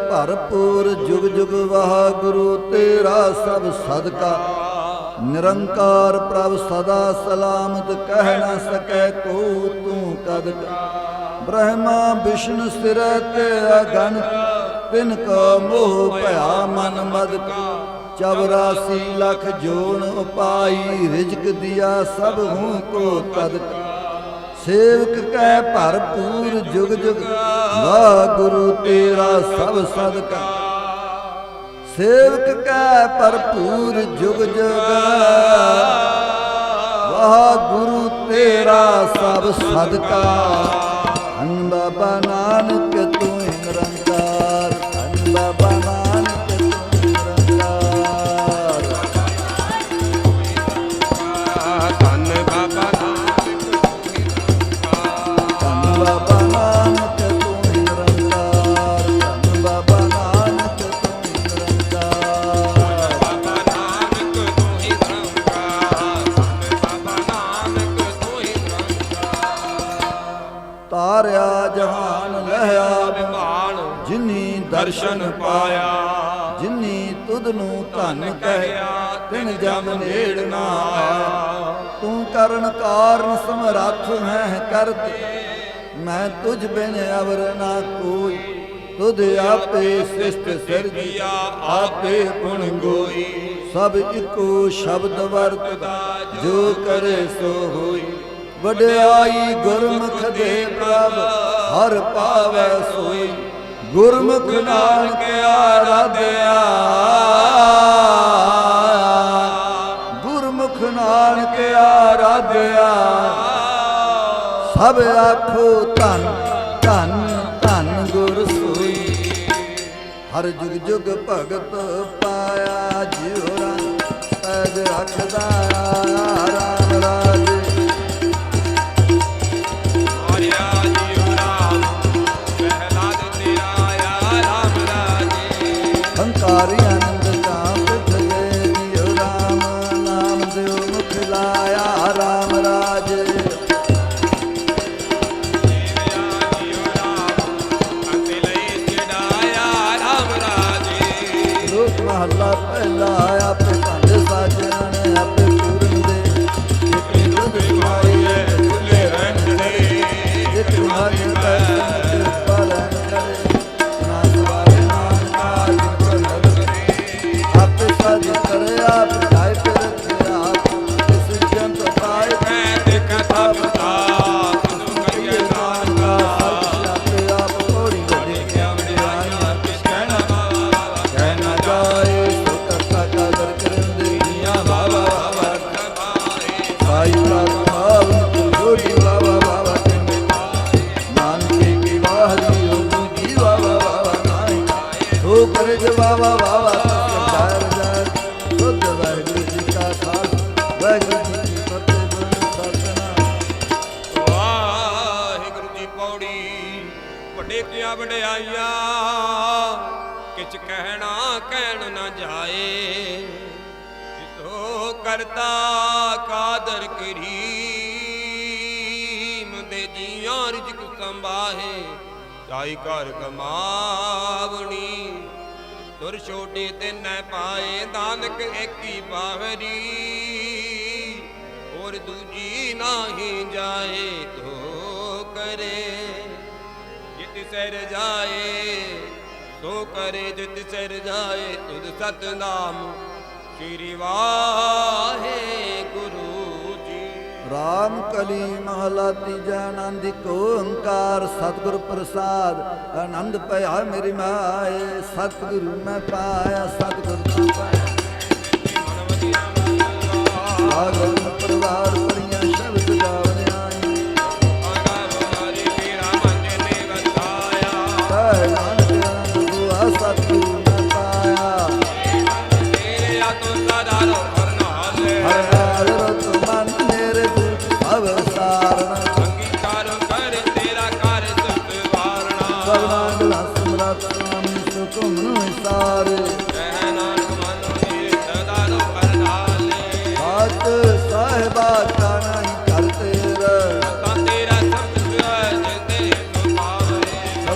ਭਰਪੂਰ ਜੁਗ ਜੁਗ ਵਾਹਿਗੁਰੂ, ਤੇਰਾ ਸਭ ਸਦਕਾ। ਨਿਰੰਕਾਰ ਪ੍ਰਭ ਸਦਾ ਸਲਾਮਤ ਕਹਿ ਨਾ ਸਕੈ ਕੋ ਤੂੰ ਕਦ ਬ੍ਰਹਮਾ ਵਿਸ਼ਨ ਸਿਰ ਤੇ ਅਗਨ ਤਿਨ ਕਾ ਮੋਹ ਭਇਆ ਮਨ ਮਦ 84 ਲੱਖ ਜੋਨ ਉਪਾਈ, ਰਿਜਕ ਦਿਆ ਸਭ ਹੂੰ ਕੋ ਤਦ ਸੇਵਕ ਕੈ ਭਰਪੂਰ ਜੁਗ ਜੁਗ ਵਾਹਿਗੁਰੂ ਤੇਰਾ ਸਭ ਸਦਕਾ। ਸੇਵਕ ਕੈ ਭਰਪੂਰ ਜੁਗ ਜੁਗ। ਵਾਹਿਗੁਰੂ ਤੇਰਾ ਸਭ ਸਦਕਾ। ਧੰਨ ਬਾਬਾ ਦਰਸ਼ਨ ਪਾਇਆ। ਜਿਨੀ ਤੁਧ ਨੂੰ ਧਨ ਕਹਿਆ ਤਿਨ ਜਮ ਨੇੜ ਨਾ ਆਇਆ। ਤੂੰ ਕਰਨ ਕਾਰਨ ਸਮਰੱਥ ਹੈ ਕਰਤ। ਮੈਂ ਤੁਝ ਬਿਨ ਅਵਰ ਨਾ ਕੋਈ ਤੁਧ ਆਪੇ ਸਿਸ਼ਟ ਸਿਰਜਿਆ ਆਪੇ ਗੁਣ ਗੋਈ। ਸਭ ਇੱਕੋ ਸ਼ਬਦ ਵਰਤਦਾ ਜੋ ਕਰੇ ਸੋ ਹੋਈ। ਵਡਿਆਈ ਗੁਰਮੁਖ ਦੇ ਪ੍ਰਭ ਹਰ ਪਾਵੈ ਸੋਈ। ਗੁਰਮੁਖ ਨਾਨਕ ਆਰਾਧਿਆ। ਗੁਰਮੁਖ ਨਾਨਕ ਆਰਾਧਿਆ। ਸਭ ਆਖੋ ਧੰਨ ਧੰਨ ਧੰਨ ਗੁਰ ਸੋਈ। ਹਰ ਜੁਗ ਜੁਗ ਭਗਤ ਪਾਇਆ ਜਿਉ ਰੰਗ ਪੈਜ ਰੱਖਦਾ ਰਾਮ ਵੱਡੇ ਕੀਆਂ ਵਡਿਆਈਆਂ? ਕਿਛ ਕਹਿਣਾ ਕਹਿਣ ਨਾ ਜਾਏ। ਜਿਤੋ ਕਰਤਾ ਕਾਦਰ ਕਰੀਮ ਦੇ ਜੀਆਂ ਰਿਜਕ ਸੰਭਾਹੇ ਚਾਈ ਘਰ ਕਮਾਵਣੀ। ਤੁਰ ਛੋਟੇ ਤੇ ਨੈ ਪਾਏ, ਨਾਨਕ ਏਕੀ ਬਾਵਰੀ ਔਰ ਦੂਜੀ ਨਾਹੀ ਜਾਏ ਤੋ ਕਰੇ। ਸਿਰ ਜਾਏ, ਸੋ ਕਰੇ ਜਿਤ ਸਿਰ ਜਾਏ ਤੁਧ ਸਤਨਾਮ। ਸ੍ਰੀ ਵਾਹੇ ਜੀ। ਰਾਮ ਕਲੀ ਮਹਲਾ ਤੀਜਾ ਆਨੰਦ ਇੱਕ ਓੰਕਾਰ, ਸਤਿਗੁਰ ਪ੍ਰਸਾਦ, ਆਨੰਦ ਭਇਆ ਮੇਰੀ ਮਾਏ। ਸਤਿਗੁਰੂ ਮੈਂ ਪਾਇਆ, ਸਤਿਗੁਰ ਮੈਂ ਪਾਇਆ। ਮਨ ਵਧੀਆ ਮੰਗਾ ਆਗਮ ਪਰਵਾਰ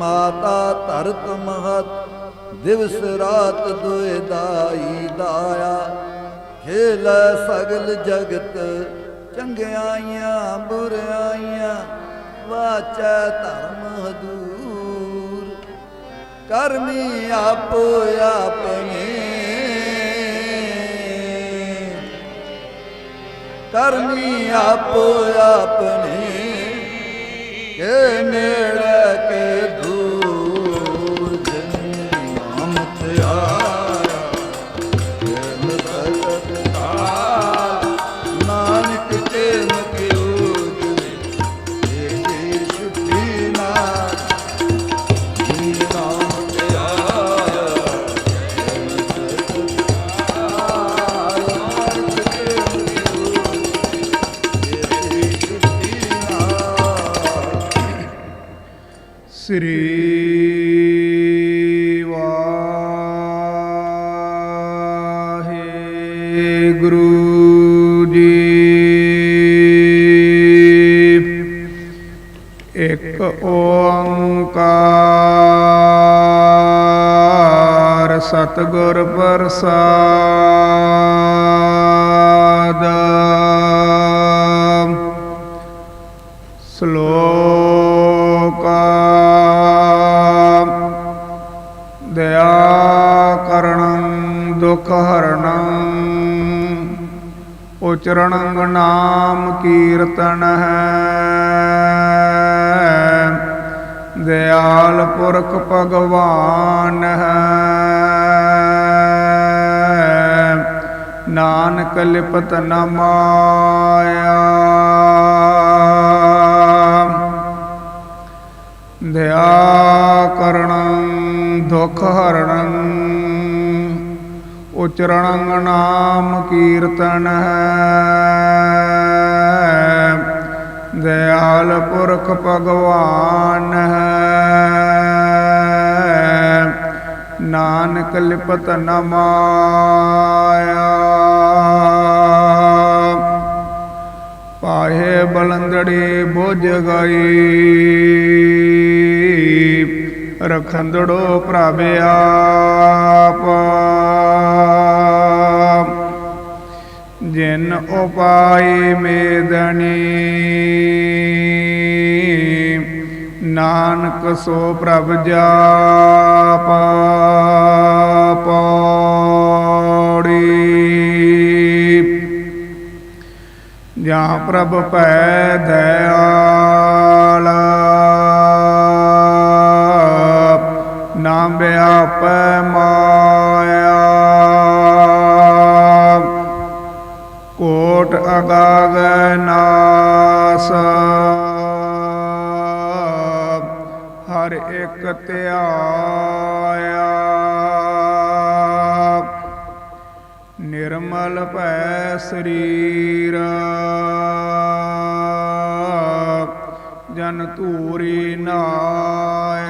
ਮਾਤਾ ਧਰਤ ਮਹਤ, ਦਿਵਸ ਰਾਤ ਦੁਇ ਦਾਈ ਦਾਇਆ। ਖੇਲ ਸਗਲ ਜਗਤ, ਚੰਗਿਆਈਆਂ ਬੁਰਾਈਆਂ ਵਾਚੈ ਧਰਮ ਹਦੂਰ। ਕਰਮੀ ਆਪੋ ਆਪਣੇ। ਕਰਮੀ ਆਪੋ ਆਪਣੇ। ਕੇ ਨੇੜੇ ਸ੍ਰੀ ਵਾਹਿਗੁਰੂ ਜੀ ਇੱਕ ਓੰਕਾਰ ਸਤਿਗੁਰ ਪ੍ਰਸਾਦ ਸ਼ਲੋਕ ਦੁਖ ਹਰਣ ਉਚਰਣੰ ਨਾਮ ਕੀਰਤਨ ਹੈ। ਦਿਆਲ ਪੁਰਖ ਭਗਵਾਨ ਹੈ। ਨਾਨਕ ਲਿਪਤ ਨ ਮਾਇਆ। ਦਇਆ ਕਰਣੰ, ਦੁਖ ਹਰਣੰ। ਉਚਰਣੰ ਨਾਮ ਕੀਰਤਨ ਹੈ ਦਇਆਲ ਪੁਰਖ ਭਗਵਾਨ ਹੈ ਨਾਨਕ ਲਿਪਤ ਨਮਾਇਆ ਪਾਹੇ ਬਲੰਦੜੀ ਬੁਝ ਗਈ ਰਖੰਦੜੋ ਪ੍ਰਭ ਆਪ। ਜਿਨ ਉਪਾਈ ਮੇਦਣੀ, ਨਾਨਕ ਸੋ ਪ੍ਰਭ ਜਾਪ ਪੌੜੀ। ਜਾਂ ਪ੍ਰਭ ਪੈ ਦਇਆਲ। ਵਿਆਪੈ ਮਾਇਆ। ਕੋਟ ਅਗਾਗ ਨਾਸ। ਹਰ ਇੱਕ ਧਿਆਇਆ। ਨਿਰਮਲ ਭੈ ਸਰੀਰ। ਜਨ ਧੂਰੀ ਨਾਇਆ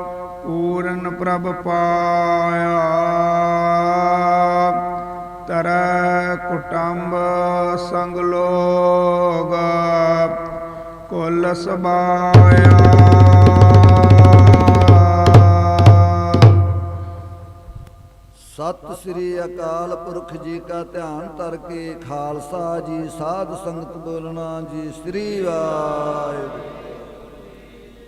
ਪ੍ਰਭ ਪਾਇਆ। ਤਰੈ ਕੁਟੰਬ ਸੰਗ ਲੋਗ ਕੁਲ ਸਬਾਇਆ। ਸਤਿ ਸ੍ਰੀ ਅਕਾਲ ਪੁਰਖ ਜੀ ਕਾ ਧਿਆਨ ਧਰ ਕੇ ਖਾਲਸਾ ਜੀ, ਸਾਧ ਸੰਗਤ ਬੋਲਣਾ ਜੀ, ਸ੍ਰੀ ਵਾਹਿਗੁਰੂ।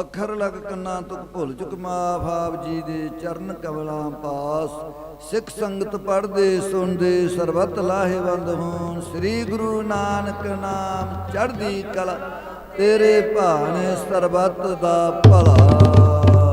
ਅੱਖਰ ਲਗ ਕੰਨਾਂ ਤੁਕ ਭੁੱਲ ਚੁਕ ਮਾਫ ਆਪ ਜੀ ਦੇ ਚਰਨ ਕਮਲਾਂ ਪਾਸ। ਸਿੱਖ ਸੰਗਤ ਪੜਦੇ ਸੁਣਦੇ, ਸਰਬਤ ਲਾਹੇਵੰਦ ਹੋਣ। ਸ੍ਰੀ ਗੁਰੂ ਨਾਨਕ ਨਾਮ ਚੜ੍ਹਦੀ ਕਲਾ, ਤੇਰੇ ਭਾਣੇ ਸਰਬਤ ਦਾ ਭਲਾ।